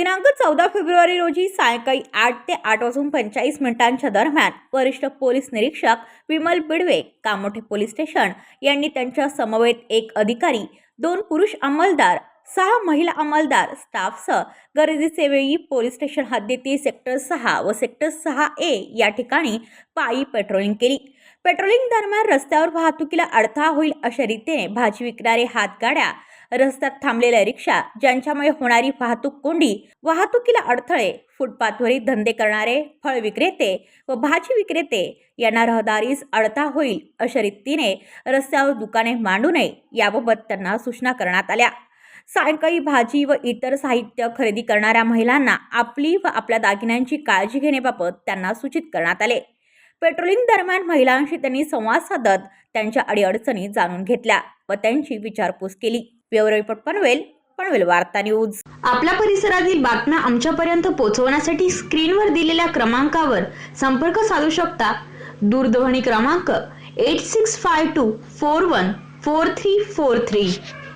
दिनांक चौदा फेब्रुवारी रोजी सायंकाळी आठ ते आठ वाजून पंचेचाळीस मिनिटांच्या दरम्यान वरिष्ठ पोलीस निरीक्षक विमल बिडवे कामोठे पोलीस स्टेशन यांनी त्यांच्या समवेत एक अधिकारी दोन पुरुष अंमलदार सहा महिला अंमलदार स्टाफसह गर्दीचे वेळी पोलीस स्टेशन हद्दीतील सेक्टर सहा व सेक्टर सहा ए या ठिकाणी पायी पेट्रोलिंग केली. पेट्रोलिंग दरम्यान रस्त्यावर वाहतुकीला अडथळा होईल अशा रीतीने भाजी विकणारे हातगाड्या रस्त्यात थांबलेल्या रिक्षा ज्यांच्यामुळे होणारी वाहतूक कोंडी वाहतुकीला अडथळे फुटपाथवरील धंदे करणारे फळ विक्रेते व भाजी विक्रेते यांना रहदारीस अडथळा होईल अशा रीतीने रस्त्यावर दुकाने मांडू नये याबाबत त्यांना सूचना करण्यात आल्या. सायंकाळी भाजी व इतर साहित्य खरेदी करणाऱ्या महिलांना आपली व आपल्या दागिन्यांची काळजी घेण्याबाबत त्यांना सूचित करण्यात आले. पेट्रोलिंग दरम्यान महिलांशी त्यांनी संवाद साधत त्यांच्या अडीअडचणी जाणून घेतल्या व त्यांची विचारपूस केली. ब्युरो रिपोर्ट पनवेल पनवेल वार्ता न्यूज. आपल्या परिसरातील बातम्या आमच्यापर्यंत पोहोचवण्यासाठी स्क्रीनवर दिलेल्या क्रमांकावर संपर्क साधू शकता. दूरध्वनी क्रमांक eight six five two four one four three four three